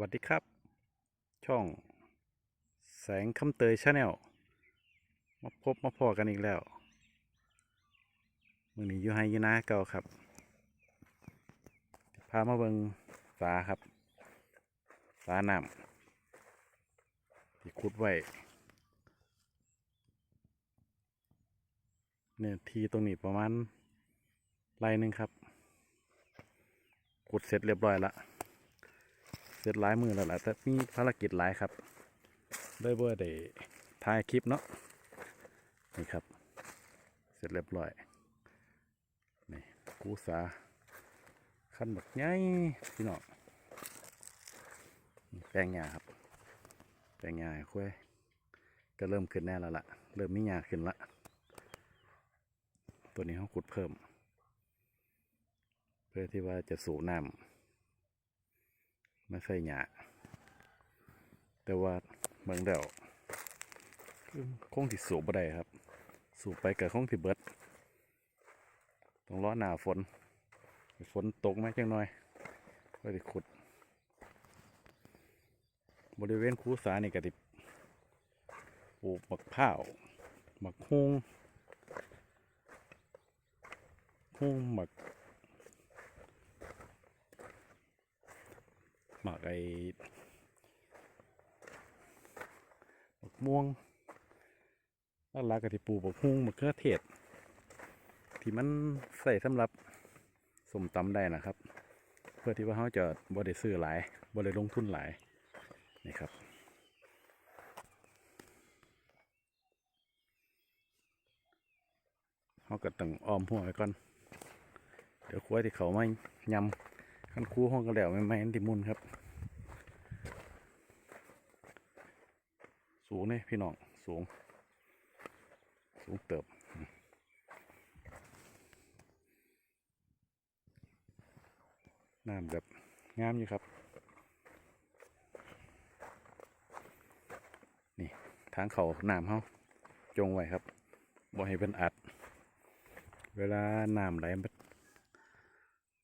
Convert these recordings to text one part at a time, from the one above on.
วัสดีครับ ช่องแสงคำเตยชาแนลมาพบมาพอกันอีกแล้วมือนี้อยู่ไฮยูนาเก่าครับ พามาเบิงสาครับ สาน้ำที่ขุดไว้เนี่ยทีตรงนี้ประมาณไรหนึ่งครับขุดเสร็จเรียบร้อยละ เสร็จหลายมือแล้วล่ะแต่มีภารกิจหลายครับได้เบอร์ได้ถ่ายคลิปเนาะนี่ครับ เสร็จเรียบร้อยนี่กูสาขั้นแบบใหญ่พี่น้องแปลงหญ้าครับ แปลงหญ้าคุยก็เริ่มขึ้นแน่แล้วล่ะ เริ่มมีหญ้าขึ้นละตัวนี้เขาขุดเพิ่ม เพื่อที่ว่าจะสูบน้ำ ไม่ใช่หยาแต่ว่าเมืองเดวคงที่สูบบ่ได้ครับ สูบไปกับคงที่เบิดต้องรอหนาฝน ฝนตกไหมจังหน่อยก็ได้ขุด บริเวณคูสานี่ก็ติปลูกหมักข้าวหมักฮุงฮุงหมัก หมักไอ้หมักม่วงแล้วลากกะทิปูบักฮุ้งมะเขือเทศ ที่มันใส่สำหรับสมตำได้นะครับ เพื่อที่ว่าเขาจะบ่ได้ซื้อหลายบ่ได้ลงทุนหลายนี่ครับเขาก็ต้องออมหัวไว้ก่อน เดี๋ยวควายที่เขาไมายำ ขันคูห้องก็แล้วไม่ไม่นติมุนครับ สูงเนี่ยพี่น้อง สูง สูงเติบน้ำแบบงามอยู่ครับ นี่ ทางเขาน้ำเขาจงไว้ครับบ่ให้เป็นอัด เวลาน้ำไหลมัน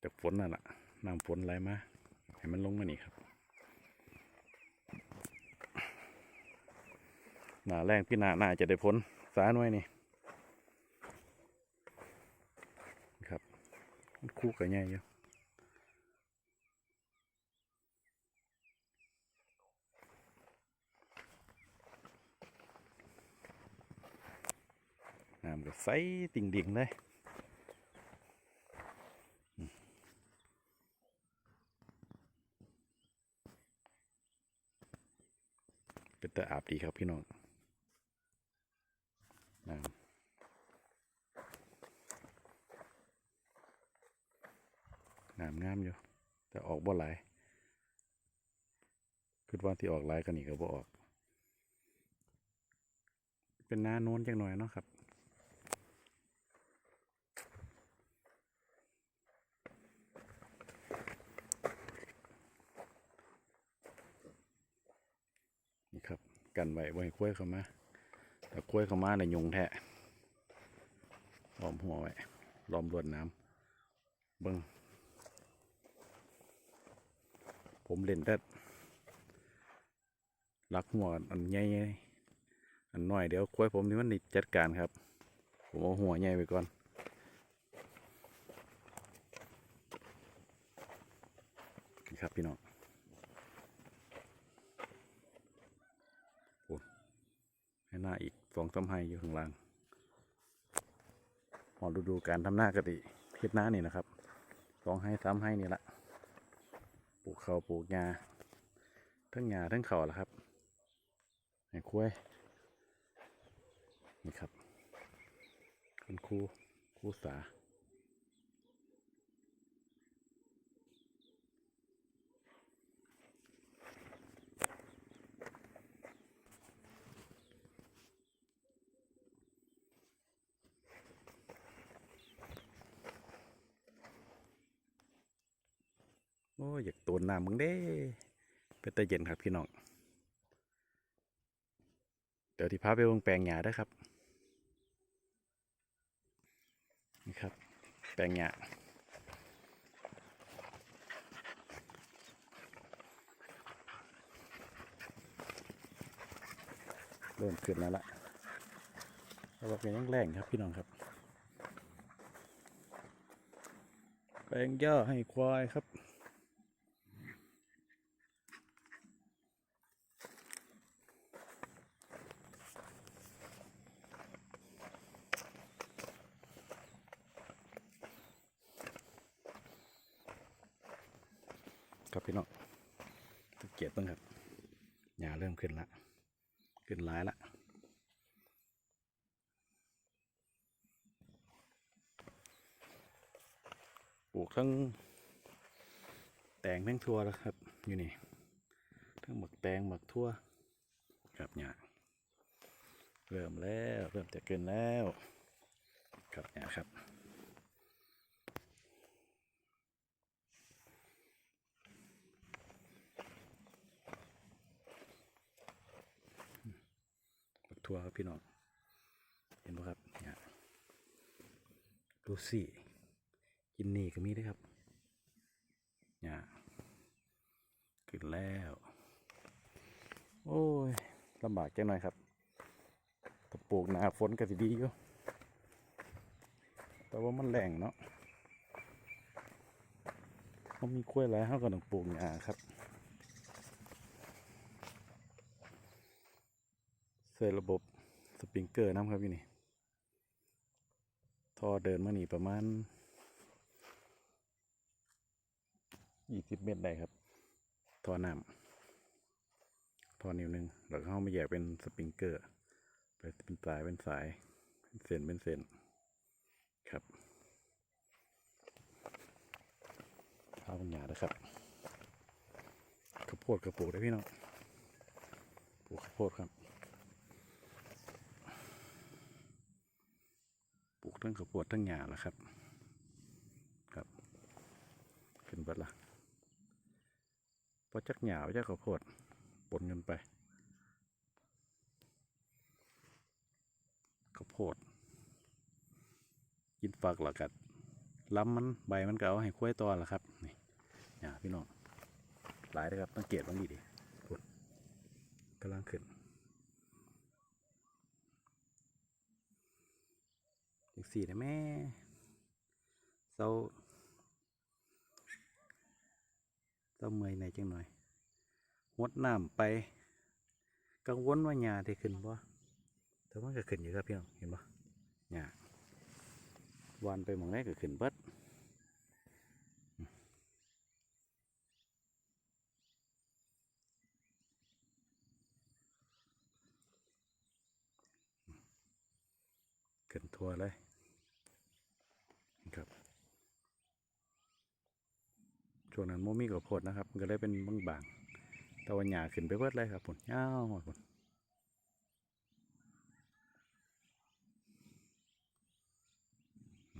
จากฝนนั่นแหละ น้ำฝนไหลมาให้มันลงมานี่ครับหนาแรงพี่นาน่าจะได้พ้นสาหน่วยนี่ครับมันคู่กับใหญ่อยู่น้ำก็ใสติ่งดิ่งๆเลย เป็นตาอาบดีครับพี่น้องน้ำน้ำงามอยู่ แต่ออกบ่หลายคือว่าที่ออกหลายกันนี่ก็บ่ออก เป็นหน้าโน้นจังหน่อยเนาะครับ นี่ครับ กันไว้ไว้คุ้ยเข้ามาถ้าคุ้ยเข้ามาในยยุงแทะล้อมหัวไว้ล้อมรวดน้ำเบิ้งผมเล่นแต่ลักหัวอันใหญ่อันน้อยเดี๋ยวคุ้ยผมนี่มันจัดการครับ ผมเอาหัวใหญ่ไปก่อนครับพี่น้อง ให้หน้าอีกสองสามไฮอยู่ข้างล่างพอดูดูการทำหน้ากติเฮ็ดหน้านี่นะครับสองให้สามให้นี่ละปลูกเขาปลูกงาทั้งงาทั้งเขาละครับไอ้คุ้ยนี่ครับคุณครูครูสา โอ้อยากตูนน้ามึงเด้เป็นตะเย็นครับพี่น้อง เดี๋ยวที่พาไปวงแปลงหญ้าได้ครับ นี่ครับ แปลงหญ้าเริ่มขึ้นแล้วล่ะระบบเป็นยังแรงครับพี่น้องครับ แปลงหญ้ให้ควายครับ ครับพี่น้องสังเกตบ้างครับหญ้าเริ่มขึ้นละขึ้นหลายละปลูกทั้งแตงทั้งทั่วแล้วครับ อยู่นี่ทั้งหมักแตงหมักทั่วครับหญ้าเริ่มแล้ว เริ่มจะเกินแล้ว ครับหญ้าครับ ทั่วครับพี่น้อง เห็นไหมครับเนี่ยดูสิกินนี่ก็มีด้วยครับเนี่ยขึ้นแล้ว โอ้ยลำบากจังหน่อยครับถ้าปลูกหนาฝนก็สิดีอยู่แต่ว่ามันแรงเนาะเขามีกล้วยหลายเขาก็ต้องปลูกหญ้าครับ ใส่ระบบสปริงเกอร์น้ำครับพี่นี่ท่อเดินมาหนีประมาณยี่สิบเมตรได้ครับท่อน้ำท่อนิ้วหนึ่งแล้วเข้ามาแยกเป็นสปริงเกอร์ไปเป็นสายเป็นสายเส้นเป็นเส้นครับข้าวบางอย่างนะครับข้าวโพดกระปลูกได้พี่น้องปลูกข้าวโพดครับ ปลูกทั้งข้าวโพดทั้งหญ้าแล้วครับ ครับ ขึ้นบัดละพอจักหญ้าจักข้าวโพดปนกันไปข้าวโพดกินฝักแล้วกัดล้ำมันใบมันก็เอาให้คุ้ยตัวละครับนี่หญ้าพี่น้องหลายเลยครับสังเกตมันดีดิพุ่นกำลังขึ้น จัง สี่นะแม่เศร้าเศร้าเมื่อยในจังหน่อยหดน้ำไป กังวลว่าหญ้าที่ขึ้นบ่แต่ว่าก็ขึ้นอยู่ครับพี่น้องเห็นบ่หญ้าวันไปหมองไหนก็ขึ้นเบิดขึ้นทัวเลยครับ ช่ วงนั้นโมมีกับพดนะครับ ก็เลยเป็นบางบางต่วันหยาขึ้นไปเบิดเลยครับผมยาวหมดผม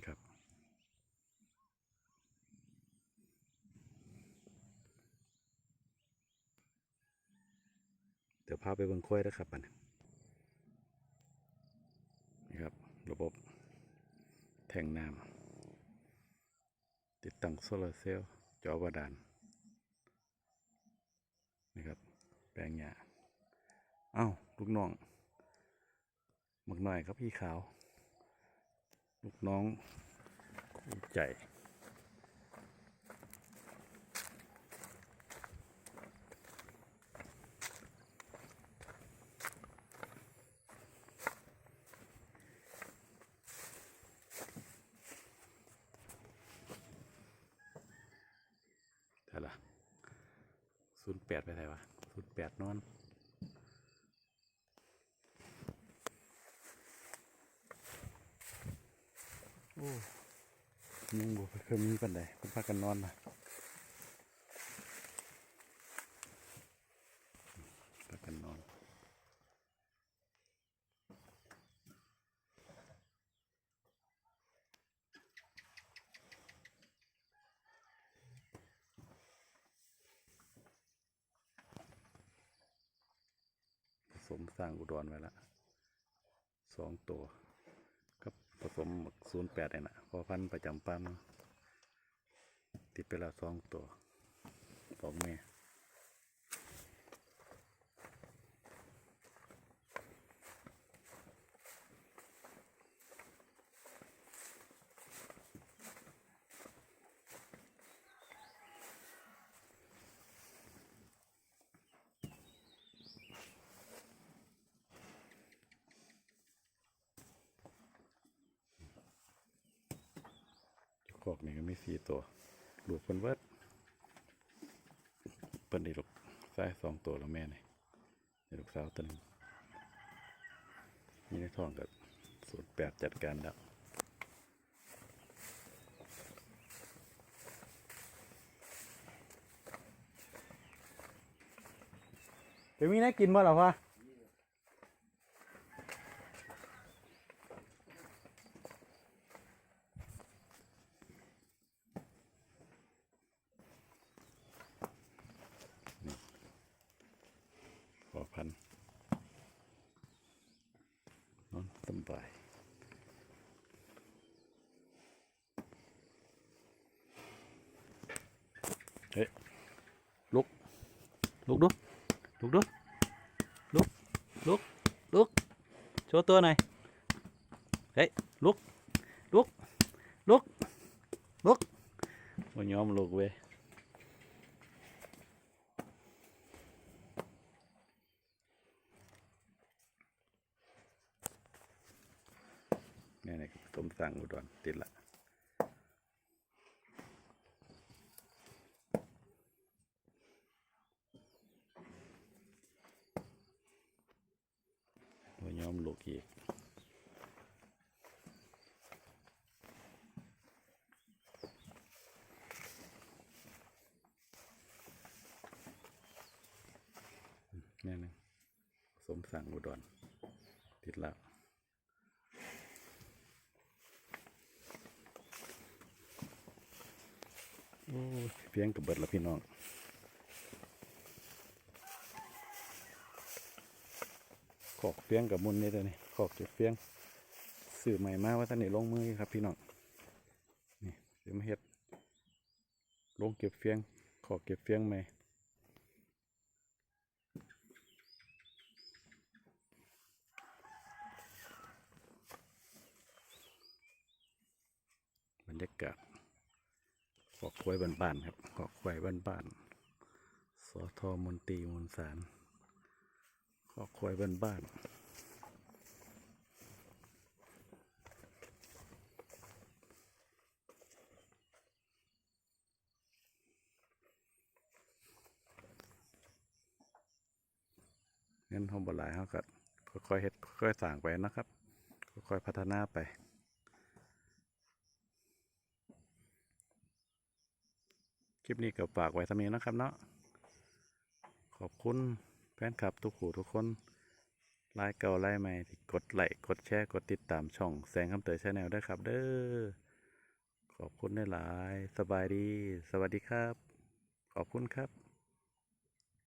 ครับเดี๋ยวพาไปเบิ่งค้อยนะครับมันนี่ครับ ระบบแทงน้ำติดตั้งโซลาร์เซลล์ จอบาดาลนะครับ แปลงหญ้าเอ้าลูกน้องหมึกหน่อยครับพี่ขาว ลูกน้องคู่ใจ แต่ละศูนย์แปดไปไหนวะศู นย์แปดนอน โอ้ยุงบ่เคยมีปันใดเพิ่นพากันนอนนะพากันนอน ผ สมสร้างอุดรไว้ละสองตัวกับผสมศูนย์แปดเนี่ยนะพอพันประจำปั๊มติดไปแล้วสองตัวสองแม่ อกนี่ก็มีสี่ตัวลูกเพิ่นเวิดเพิ่นได้ลูกชายสองตัวแล้วแม่นี่ได้ลูกสาวตัวหนึงมีในท้องกับสูตรแปดจัดการแล้วจะมีได้กินบ่หรอพ่อพอพันนอนสบาย เฮ้ยลุก ลุกดูลุกดูลุกลุกลุกโชว์ตัวหน่อยเฮ้ยลุกลุก ลุก ลุกวันย อมลุกเว้ยนี่นี่สมสั่งอุดรติดลกีแม่นึงสมสั่งอุดรติดแล้วโอ้เพียงกับเบิดแล้วพี่น้อง ขอกเฟียงกับมุนนี่ตัวนี้ขอกเก็บเฟียงสื่อใหม่มาว่าท่านนี่ลงมือครับพี่น้องนี่เดี๋ยวมาเฮ็ดลงเก็บเฟียง ขอกเก็บเฟียงใหม่บรรยากาศขอกควายบ้านๆครับขอกควายบ้านๆสอทอมนตีมนสาร ขอควายบ้านๆเงินห้องบหลายเขาก็ค่อยๆเฮ็ดค่อยๆสร้างไปนะครับ ค่อยๆพัฒนาไปคลิปนี้ก็ฝากไว้ทำนี้นะครับเนาะขอบคุณ ฟนคลับทุกหูทุกคนไลค์เก่าไลค์ใหม่ที่กดไลค์กดแชร์กดติดตามช่องแสงคำเตยชาแนลด้วยครับ เด้อขอบคุณได้หลาย สบายดี สวัสดีครับ ขอบคุณครับ